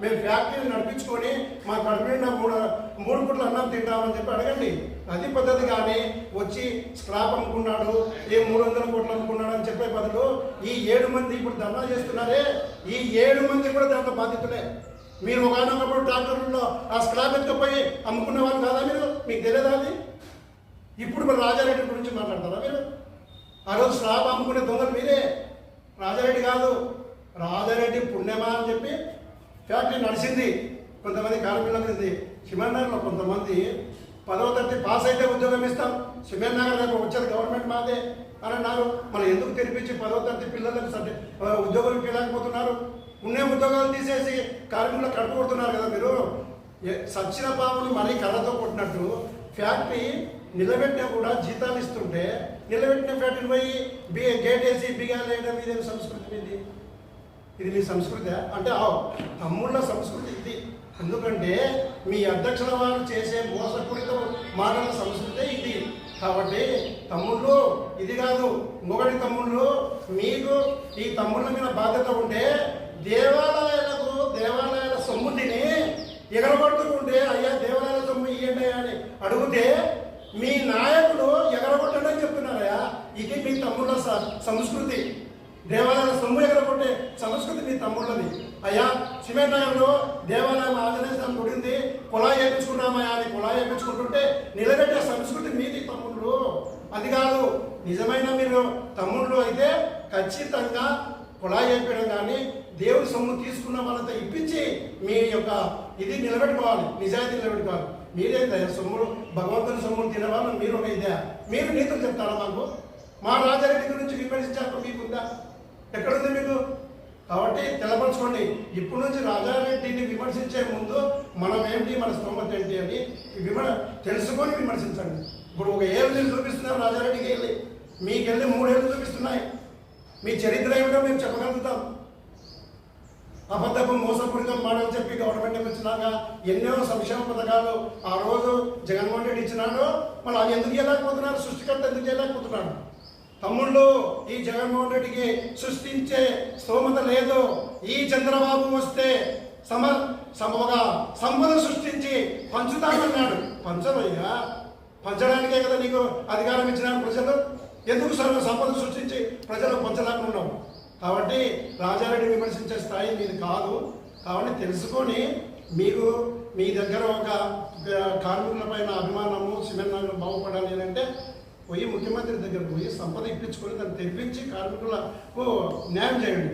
మేము ఫ్యాక్టరీని నడిపించుకొని మా కడుపు మూడు మూడు పూట్ల అన్నం తింటామని చెప్పి అడగండి. అది పద్ధతి కానీ వచ్చి స్క్రాప్ అమ్ముకున్నాడు ఏ మూడు వందల కోట్లు అనుకున్నాడు అని చెప్పే బదులు ఈ ఏడు మంది ఇప్పుడు ధర్నా చేస్తున్నారే ఈ ఏడు మంది కూడా దాంట్లో బాధితులే. మీరు ఒకనొకప్పుడు ట్రాక్టర్లో ఆ స్క్రాప్ ఎత్తుకుపోయి అమ్ముకున్న వాళ్ళు కాదా మీరు? మీకు తెలియదా అది? ఇప్పుడు మరి రాజారెడ్డి గురించి మాట్లాడతారా మీరు? ఆ రోజు స్లాబ్ అమ్ముకునే దొంగలు మీరే. రాజారెడ్డి కాదు రాజారెడ్డి పుణ్యమా అని చెప్పి ఫ్యాక్టరీ నడిచింది. కొంతమంది కార్మికులు మీద సిమెంట్ నగర్లో కొంతమంది పదవ తరగతి పాస్ అయితే ఉద్యోగం ఇస్తాం. సిమెంట్ నగర్ వచ్చేది గవర్నమెంట్ మాదే అని అన్నారు. మనం ఎందుకు తెరిపించి పదవ తరగతి పిల్లలకు సర్టి ఉద్యోగం ఇవ్వలేకపోతున్నారు ఉండే ఉద్యోగాలు తీసేసి కార్మికులకు కడుపు కదా మీరు. సచ్చిన పాములు మరీ కర్రతో కొట్టినట్టు ఫ్యాక్టరీ నిలబెట్టినా కూడా జీతాలు ఇస్తుంటే నిలబెట్టిన ఫ్యాక్టరీ పోయి బి గేట్ వేసి బిగా వేయడం ఇదేమి సంస్కృతి ఇది ఇది మీ సంస్కృతి? అంటే ఆ తమ్ముళ్ళ సంస్కృతి ఇది. ఎందుకంటే మీ అధ్యక్షుల వారు చేసే మోసపూరిత మానవ సంస్కృతే ఇది. కాబట్టి తమ్ముళ్ళు ఇది కాదు ఇంకొకటి తమ్ముళ్ళు మీకు ఈ తమ్ముళ్ళ మీద బాధ్యత ఉంటే దేవాలయాలకు దేవాలయాల సొమ్ము ఎగరగొట్టుకుంటే అయ్యా దేవాలయాల సొమ్ము ఇవ్వండి అని అడిగితే మీ నాయకులు ఎగరగొట్టడని చెప్తున్నారయ్యా. ఇది మీ తమ్ముళ్ళ స- సంస్కృతి. దేవాలయ సొమ్ము ఎగరగొట్టే సంస్కృతి మీ తమ్ముళ్ళది. అయ్యా సిమెంట్ దేవాలయం ఆంజనేయ స్వామి గుడి ఉంది. కుళాయి వేయించుకున్నామయ్యా అని కుళాయి వేయించుకుంటుంటే నిలబెట్టే సంస్కృతి మీది తమ్ముళ్ళు. అది కాదు నిజమైన మీరు తమ్ముళ్ళు అయితే ఖచ్చితంగా కుళాయి వేయడం కానీ దేవుడి సొమ్ము తీసుకున్న వాళ్ళతో ఇప్పించి మీ యొక్క ఇది నిలబెట్టుకోవాలి నిజాయితీ నిలబెట్టుకోవాలి. మీరేందా సొమ్ములు భగవంతుని సొమ్ములు తినవాళ్ళు మీరు ఒక ఇదే మీరు నీతులు చెప్తారా మాకు? మా రాజారెడ్డి గురించి విమర్శించాక మీకుందా? ఎక్కడుంది మీకు? కాబట్టి తెలపరచుకోండి. ఇప్పటి నుంచి రాజారెడ్డిని విమర్శించే ముందు మనం ఏంటి మన స్తోమత ఏంటి అని విమర్ తెలుసుకొని విమర్శించండి. ఇప్పుడు ఒక ఏళ్ళు నేను చూపిస్తున్నారు రాజారెడ్డికి వెళ్ళి. మీకు వెళ్ళి మూడేళ్ళు చూపిస్తున్నాయి. మీ చరిత్ర ఏమిటో మేము చెప్పగలుగుతాం. అబద్ధపు మోసపూరితం మాటలు చెప్పి గవర్నమెంట్ వచ్చినాక ఎన్నో సంక్షేమ పథకాలు ఆ రోజు జగన్మోహన్ రెడ్డి ఇచ్చినాడో. మళ్ళీ అవి ఎందుకు చేయలేకపోతున్నారు? సృష్టికర్త ఎందుకు చేయలేకపోతున్నాడు? తమ్ముళ్ళు ఈ జగన్మోహన్ రెడ్డికి సృష్టించే స్తోమత లేదు ఈ చంద్రబాబు వస్తే సమ సమ ఒక సంపద సృష్టించి పంచుతామన్నాడు పంచమయ్యా? పంచడానికే కదా నీకు అధికారం ఇచ్చిన ప్రజలు? ఎందుకు సర్వ సంపద సృష్టించి ప్రజలు పంచలేకుండా కాబట్టి రాజారెడ్డి విమర్శించే స్థాయి మీది కాదు. కాబట్టి తెలుసుకొని మీకు మీ దగ్గర ఒక కార్మికుల పైన అభిమానము సిమెంట్ బాగుపడాలి అంటే పోయి ముఖ్యమంత్రి దగ్గర పోయి సంపద ఇప్పించుకొని దాన్ని తెప్పించి కార్మికులకు న్యాయం చేయండి.